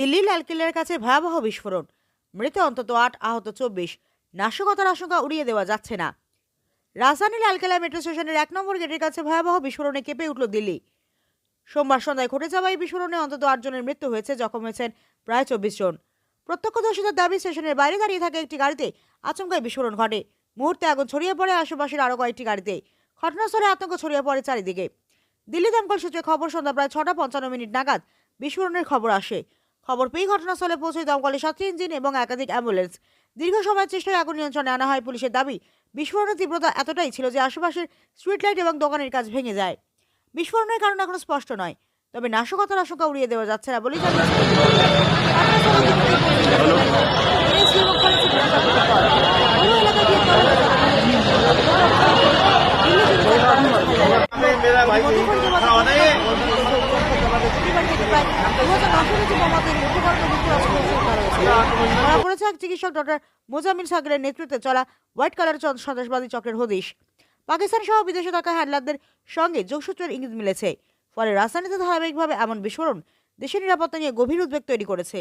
দিল্লির লালকিল্লার কাছে ভয়াবহ বিস্ফোরণ। মৃত অন্তত আট আহত চব্বিশ। নাশকতার আশঙ্কা উড়িয়ে দেওয়া যাচ্ছে না। রাজধানী লালকেল্লা মেট্রো স্টেশনের এক নম্বর গেটের কাছে ভয়াবহ বিস্ফোরণে কেঁপে উঠল দিল্লি। সোমবার সন্ধ্যায় ঘটে যাওয়া এই বিস্ফোরণে অন্তত আটজনের মৃত্যু হয়েছে, জখম হয়েছেন প্রায় চব্বিশ জন। প্রত্যক্ষদর্শীদের দাবি, স্টেশনের বাইরে দাঁড়িয়ে থাকা একটি গাড়িতে আচমকায় বিস্ফোরণ ঘটে। মুহূর্তে আগুন ছড়িয়ে পড়ে আশেপাশের আরও কয়েকটি গাড়িতে। ঘটনাস্থলে আতঙ্ক ছড়িয়ে পড়ে চারিদিকে। দিল্লি দমকল সূত্রে খবর, সন্ধ্যা প্রায় ছটা পঞ্চান্ন মিনিট নাগাদ বিস্ফোরণের খবর আসে। খবর পেয়ে ঘটনাস্থলে পৌঁছে দমকলের সাতটি ইঞ্জিন এবং একাধিক অ্যাম্বুলেন্স। দীর্ঘ সময়ের চেষ্টায় আগুন নিয়ন্ত্রণে আনা হয় পুলিশের দাবি বিস্ফোরণের তীব্রতা এতটাই ছিল যে আশেপাশের স্ট্রিট লাইট এবং দোকানের কাজ ভেঙে যায়। বিস্ফোরণের কারণ এখনও স্পষ্ট নয় তবে নাশকতার আশঙ্কা উড়িয়ে দেওয়া যাচ্ছে না বলেই জানিয়েছে ধরা পড়েছে এক চিকিৎসক ডক্টর মোজামিল সাগরের নেতৃত্বে চলা হোয়াইট কালার সন্ত্রাসবাদী চক্রের হদিশ। পাকিস্তান সহ বিদেশে থাকা হ্যান্ডলারদের সঙ্গে যোগসূত্রের ইঙ্গিত মিলেছে। ফলে রাজধানীতে ধারাবাহিকভাবে এমন বিস্ফোরণ দেশের নিরাপত্তা নিয়ে গভীর উদ্বেগ তৈরি করেছে।